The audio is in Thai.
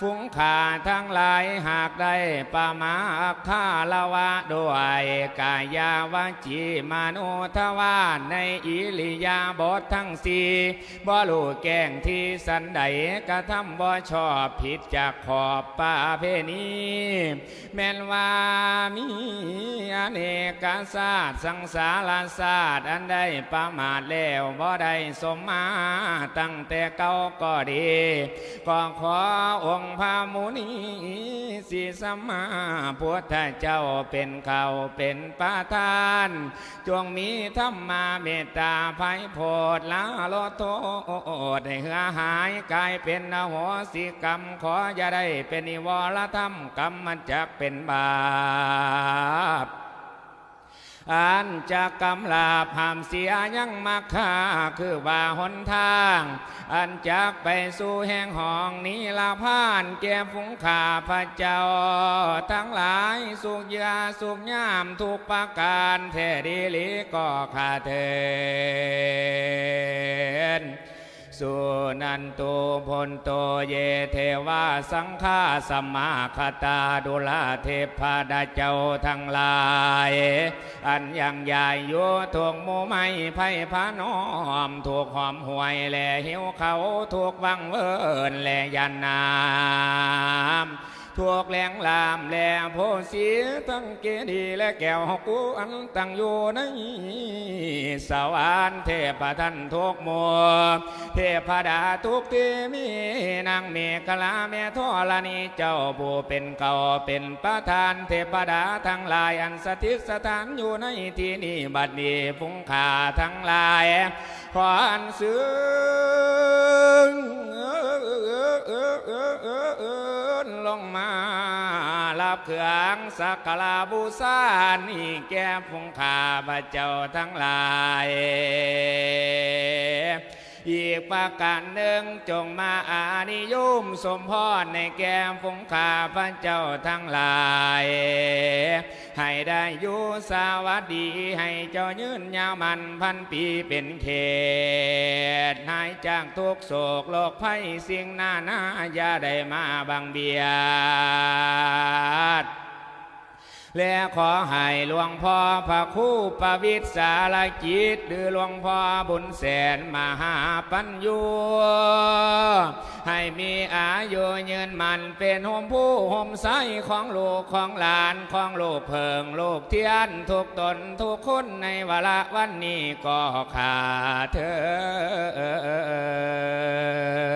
ฟุ้งขาทั้งหลายหากได้ประมาคาละวะด้วยกายาวจีมโนทวาในอิริยาบถทั้งสี่บ่รู้แกล้งที่สันใดกระทำบ่ชอบผิดจากขอบป่าเพณีแม่นว่ามีอเนกศาสตร์สังสารศาสตร์อันใดประมาทแล้วบ่ได้สมมาตั้งแต่เก่าก็ดีก็ขอองค์พระมุนีสีสัมมาพุทธเจ้าเป็นเขาเป็นประธาน จงมีธรรมาเมตตาภัยโพดละโลโทษให้เหือหายกลายเป็นอโหสิกรรมขออย่าได้เป็นนิวรธรรมกรรมมันจะเป็นบาป อันจะกำลาบหามเสียยังมาค่าคือว่าหนทาง อันจะไปสู่แห่งห้องนี้ลาพานแก่ฝูงขาพระเจ้า ทั้งหลายสุขยาสุขยามทุกประการแท้ดีลีก็ขาเทนสุนันตุพลโตเยเทวาสังฆาสมมาคตาดุลาเทพดาเจ้าทั้งหลาย อันยังใหญ่โยถูกมูไม่ไพ่พาน้อมถูกหอมหวยแลหิวเขาถูกวังเวินแลยันนามถูกแหลงลามแหลโพสีทั้งเกดีและแก้วหกกูอันตั้งอยู่ในสวรรค์เทพท่านทุกหมัวเทพดาทุกที่มีนางเมฆลาเมธรณีเจ้าผู้เป็นเก่าเป็นประธานเทพดาทั้งหลายอันสถิตสถานอยู่ในที่นี้บัดนี้ฟุ้งขาทั้งหลายขออันซึ้งลงมา รับเครื่องสักการะบูชานีแก่ฟุ้งขาพระเจ้าทั้งหลายอีกประการหนึ่งจงมาอานิยมสมพรในแก้มฟงขาพระเจ้าทั้งหลาย ให้ได้อยู่สวัสดีให้เจ้ายืนยาวมันพันปีเป็นเขตหายจากทุกโศกโลกภัยสิ่งหน้าหน้าอย่าได้มาบังเบียด และขอให้หลวงพ่อพระคู่ประวิตรสารกิจหรือหลวงพ่อบุญแสนมหาปัญญูให้มีอายุยืนมันเป็นโฮมผู้โฮมใสของลูกของหลานของลูกเพิงลูกเทียนทุกตนทุกคนในวาระวันนี้ก็ขาดเถิน